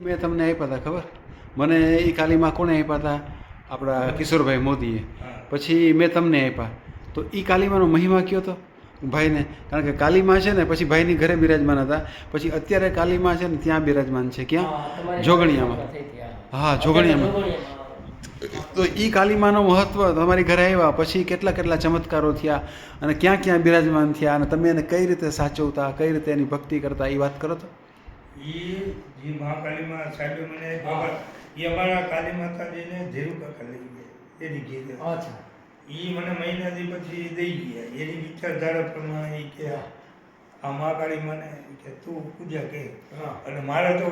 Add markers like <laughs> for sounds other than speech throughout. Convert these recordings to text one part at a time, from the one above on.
મેં તમને આપ્યા હતા ખબર? મને એ કાલીમાં કોણે આપ્યા હતા આપણા કિશોરભાઈ મોદીએ. પછી મેં તમને આપ્યા. તો એ કાલીમાનો મહિમા કયો તો? ભાઈને કારણ કે કાલીમાં છે ને પછી ભાઈની ઘરે બિરાજમાન હતા. પછી અત્યારે કાલીમાં છે ને ત્યાં બિરાજમાન છે. ક્યાં? જોગણિયામાં. હા જોગણિયામાં. તો એ કાલીમાનો મહત્વ તમારી ઘરે આવ્યા પછી કેટલા કેટલા ચમત્કારો થયા અને ક્યાં ક્યાં બિરાજમાન થયા અને તમે એને કઈ રીતે સાચવતા કઈ રીતે એની ભક્તિ કરતા એ વાત કરો તો. ઈ જે મહાકાલીમાં સાહેબે મને બાબા એ અમારા કાલી માતાજીને ધીરુ કાકા લઈ ગયા એની ઘેરે. અચ્છા. એ મને મહિનાથી પછી દઈ ગયા એની વિચારધારા પ્રમાણે એ કે આ મહાકાળી મને કે તું પૂજા કે. અને મારે તો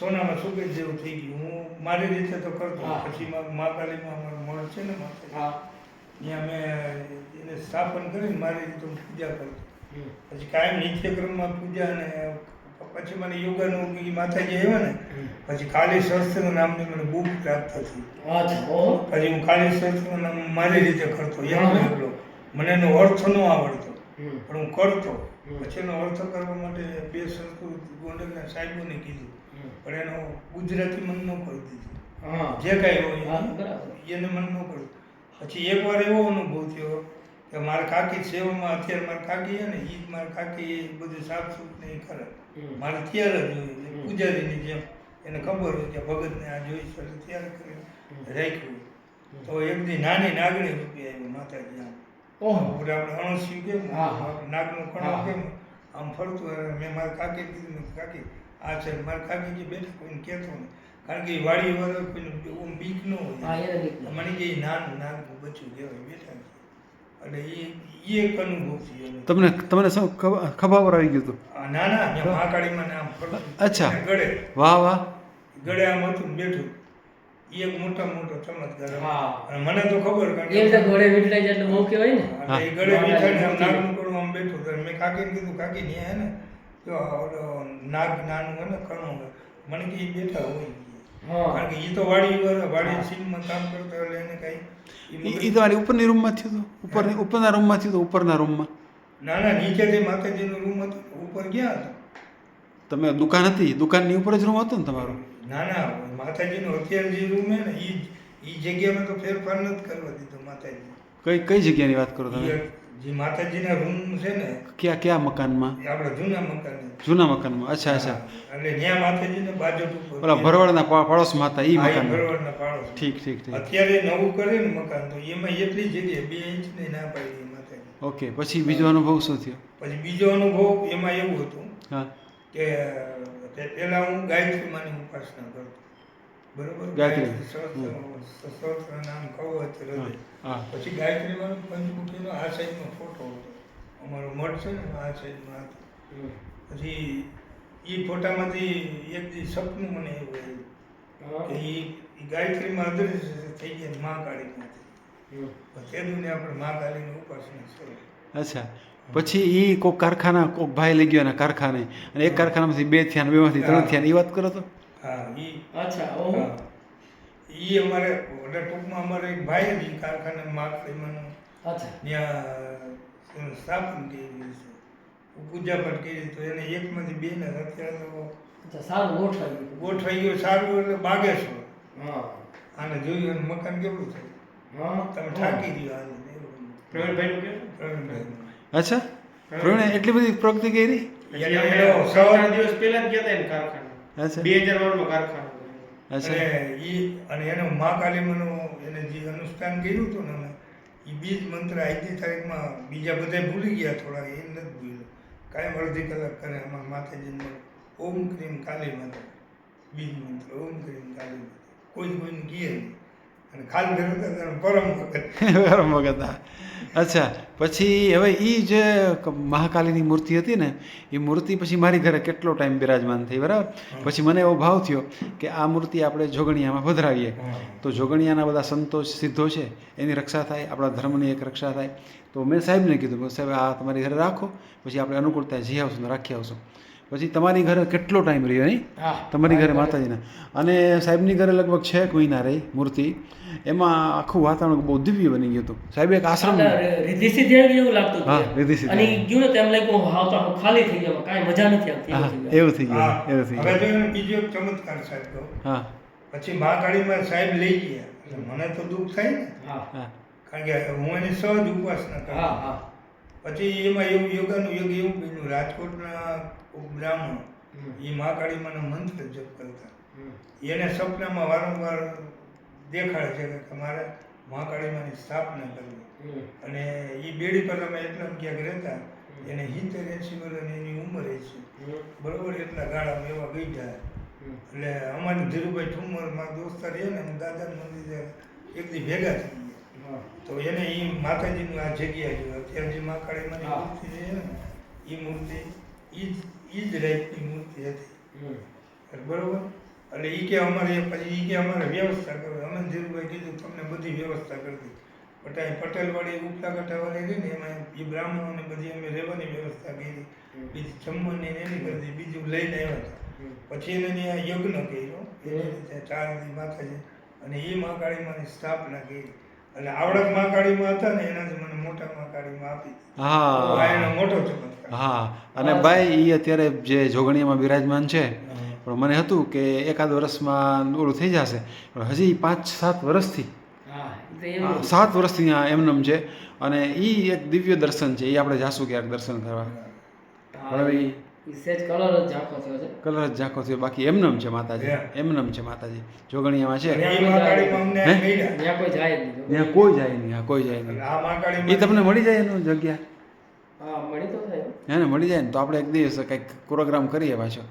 સોનામાં સુગંધ જેવું થઈ ગયું હું મારી રીતે તો કરતો પછી મા- મહાકાળીમાં અમારું મળ છે ને માતાજી. ત્યાં મેં એને સ્થાપન કરીને મારી રીતે હું પૂજા કરતો. પછી કાયમ નિત્યક્રમમાં પૂજા અને પછી મને યોગાનું ઈ માતાજી આવ્યા ને પછી કાલી શસ્ત્ર નામની મને બુક પ્રાપ્ત થઈ પછી હું કાલી શસ્ત્ર નામ મારી રીતે કરતો. એકલો મને એનો અર્થ ન આવડતો પણ હું કરતો. પછી એનો અર્થ કરવા માટે બે સંસ્કૃત ગોંડલના સાહેબોને કીધું. પણ એનો ગુજરાતી મન ન કરી દીધું. જે કાંઈ હોય બરાબર. એને મન ન કર્યું. પછી એકવાર એવો અનુભવ થયો કે મારા કાકી સેવામાં અત્યારે મારા કાકી છે ને એ મારા કાકી એ બધું સાફ સુફ ને એ કરે. મારે ત્યારે જ જોઈએ. એટલે પૂજારીની જેમ એને ખબર હોય કે ભગતને આ જોઈશ એટલે ત્યારે કરી. રાખ્યું. તો એક દી નાની નાગણી રૂપી આવી માતાજી આમ. ઓહો. આપણે અણસ્યું કેમ. નાગનું કણો કેમ? આમ ફરતું હોય. મેં મારા કાકી કીધું કાકી આ છે મારા કાકી જે બેઠા કોઈને કહેતો નહીં. કારણ કે એ વાડી વાળો કોઈને ઓમ બીક ન હોય. મને કે નાનું નાનું બચ્યું કહેવાય બેઠા છે. એટલે એ એ એક અનુભવ છે તમને તમને શું ખબર ખબર પર આવી ગયું હતું? ના ના મહાકાળીમાં ને આમ અચ્છા. ગળે. વાહ વાહ. ગળે આમ હતું બેઠું. એ એક મોટા મોટો ચમત્કાર હા. અને મને તો ખબર તો કે ઘોડે વીટલાઈ જાય એટલે બહુ કહેવાય ને. એ ગળે બેઠા આમ નાગનું કણું આમ બેઠું તો મેં કાકીને કીધું કાકી ને હે ને જો ઓલો નાગ નાનું હોય ને કણું મને કે એ બેઠા હોય. કારણ કે એ તો વાડી વાડી સીનમાં કામ કરતા એટલે એને કઈ એ તો તમારી ઉપરની રૂમમાં થયું હતું. ઉપરની ઉપરના રૂમમાં થયું હતું ઉપરના રૂમમાં ના ના નીચેથી માતાજીનો રૂમ હતો ઉપર ગયા હતા. તમે દુકાન હતી? દુકાનની ઉપર જ રૂમ હતો ને તમારો? ના ના માતાજીનો અત્યારે જે રૂમ હે ને એ ઈ જગ્યામાં તો ફેરફાર નથી કરવા દીધો માતાજી. કઈ કઈ જગ્યાની વાત કરો તમે? જે માતાજીના રૂમ છે ને ક્યાં ક્યાં મકાનમાં? આપણે જૂના મકાન જૂના મકાનમાં. અચ્છા અચ્છા. એટલે ત્યાં માતાજીને બાજુ પેલા ઓલા ભરવાડના પાડોશ માતા એ મકાન ભરવાડના પાડોશ. ઠીક ઠીક ઠીક. અત્યારે નવું કરે ને મકાન તો એમાં એટલી જગ્યાએ બે ઇંચ ને ના પાડી માતાજી. ઓકે પછી બીજો અનુભવ શું થયો? પછી બીજો અનુભવ એમાં એવું હતું હા. કે પહેલા હું ગાયત્રી માની ઉપાસના કરતો. બરોબર? ગાયત્રી. સહસ્ત્ર નામ કહો હા હૃદય હા. પછી ગાયત્રી માનો પંચમુખીનો આ સાઈડનો ફોટો હતો. અમારો મઠ છે ને આ સાઈડમાં હતો પછી એ ફોટામાંથી એક દી સપનું મને એવું આવ્યું કે એ ગાયત્રીમાં અદ્રશ્ય થઈ ગયા મહાકાળીમાંથી હમ. તે દુને આપણે મહાકાળીની ઉપાસના છે. અચ્છા. પછી એ કોઈક કારખાના કોઈક ભાઈ લઈ ગયો એના કારખાને. અને એક કારખાનામાંથી બે થયા ને બેમાંથી ત્રણ થયા એ વાત કરો તો. હા ઈ અચ્છા ઓહો. એ ઈ અમારે એટલે ટૂંકમાં અમારે એક ભાઈ હતી કારખાના મહાકાળીમાંનું અચ્છા. ત્યાં સ્થાપન કરી છે. પૂજા પણ કરી તો એને એકમાંથી બે ને અત્યારે તો સારું ગોઠવાઈ ગયું ગોઠવાઈ ગયું સારું એટલે બાગેશ્વર. હા. આને જોયું અને મકાન કેવું છે? હા. તમે ઠાકી દો આને પ્રવીણભાઈ કે? પ્રવીણભાઈ. અચ્છા. પ્રવીણ. એટલી બધી પ્રગતિ કરી? સવાલ દિવસ પહેલા જ ગયા હતા એને કારખાને અચ્છા બે હજાર વાળમાં કારખાનું અચ્છા અને એને અને એનો મહાકાલીમાંનો એને જે અનુષ્ઠાન કર્યું હતું ને એ બીજ મંત્ર આજની તારીખમાં બીજા બધા ભૂલી ગયા થોડા એ નથી ભૂલ્યો. કાંઈ અડધી કલાક કરે અમારા માતાજીને ઓમ ક્રીમ કાલી માતા બીજ મંત્ર ઓમ ક્રીમ કાલી માતા કોઈ કોઈને કહે નહીં. અને ખાલી પરમ વખત. <laughs> પરમ વખત. અચ્છા પછી હવે એ જે મહાકાલીની મૂર્તિ હતી ને એ મૂર્તિ પછી મારી ઘરે કેટલો ટાઈમ બિરાજમાન થઈ બરાબર? પછી મને એવો ભાવ થયો કે આ મૂર્તિ આપણે જોગણિયામાં પધરાવીએ. તો જોગણિયાના બધા સંતોષ સિદ્ધો છે એની રક્ષા થાય આપણા ધર્મની એક રક્ષા થાય. તો મેં સાહેબને કીધું સાહેબ આ તમારી ઘરે રાખો પછી આપણે અનુકૂળતા જઈ આવશું રાખી આવશું. પછી તમારી ઘરે કેટલો ટાઈમ રહ્યો નહીં તમારી ઘરે માતાજીના. અને સાહેબની ઘરે લગભગ છ કોઈ મહિના રહી મૂર્તિ. એમાં આખું વાતાવરણ બહુ દિવ્ય બની ગયું હતું. સાહેબ એક આશ્રમ રીધિ સિદ્ધિ જેવું લાગતું હા. રીધિ સિદ્ધિ. અને ગયું ને તેમ લાગ્યું હાવ તો ખાલી થઈ ગયો. કાંઈ મજા નથી આવતી હા એવું થઈ ગયું. એવું થઈ હા ગયું. હવે બીજો ચમત્કાર સાહેબ હા. પછી મહાકાળીમાં સાહેબ લઈ ગયા. મને તો દુઃખ થાય ને. હા. હા. કારણ કે હું એની સહજ ઉપાસના કરું હા હા. પછી એમાં એવું યોગાનું યોગ એવું બન્યું રાજકોટના બ્રાહ્મણ એ એ મહાકાળીમાનો મંત્ર જપ કરતા. એને સપનામાં વારંવાર દેખાડે છે કે તમારે મહાકાળીમાની સ્થાપના કરવી. અને એ બેડી પર તમે એટલા ક્યાંક રહેતા એને સિત્તેર એસી વર્ષ એની ઉંમર છે. બરોબર એટલા ગાળામાં એવા ગઈ જાય. એટલે અમારે ધીરુભાઈ ઠુમર મારા દોસ્તાર રહે ને હું દાદાના મંદિરે એક દી ભેગા હા. તો એને એ માતાજીનું આ જગ્યા છે. અત્યારે જે મહાકાળીમાની હા. મૂર્તિ છે ને એ મૂર્તિ એ જ જ ટાઈપની મૂર્તિ હતી. બરોબર? એટલે એ કે અમારે પછી એ કે અમારે વ્યવસ્થા કરો અમે ધીરુભાઈ કીધું તમને બધી વ્યવસ્થા કરી દીધી પટેલવાડી ઉપલા કટાવાળી રહી ને એમાં એ બ્રાહ્મણોને બધી અમે રહેવાની વ્યવસ્થા કરી બીજી જમવાની એની કરી બીજું લઈને આવ્યા હતા. પછી એને ત્યાં યજ્ઞ કર્યો. એની રીતે ચાર માતાજી અને એ મહાકાળીમાંની સ્થાપના કરી. એટલે આવડત મહાકાળીમાં હતા ને એનાથી મને મોટા મહાકાળીમાં આપી હા. એનો મોટો ચમત્કાર. હા. અને ભાઈ એ અત્યારે જે જોગણીયામાં બિરાજમાન છે પણ મને હતું કે એકાદ વર્ષમાં ઓલું થઈ જશે. પણ હજી પાંચ સાત વર્ષથી. સાત વર્ષથી આ એમનેમ છે. અને એ એક દિવ્ય દર્શન છે. એ આપણે જાશું ક્યાંક દર્શન કરવા. પણ સહેજ કલર જ ઝાંખો થયો છે. કલર જ ઝાંખો થયો. બાકી એમનેમ છે માતાજી. એમનેમ છે માતાજી. જોગણીયામાં છે. ત્યાં કોઈ જાય નહીં ત્યાં કોઈ જાય નહીં હા કોઈ જાય નહીં. એ તમને મળી જાય એનું જગ્યા? હા મળી તો જાય. હે ને મળી જાય ને તો આપણે એક દિવસ કંઈક પ્રોગ્રામ કરીએ પાછો.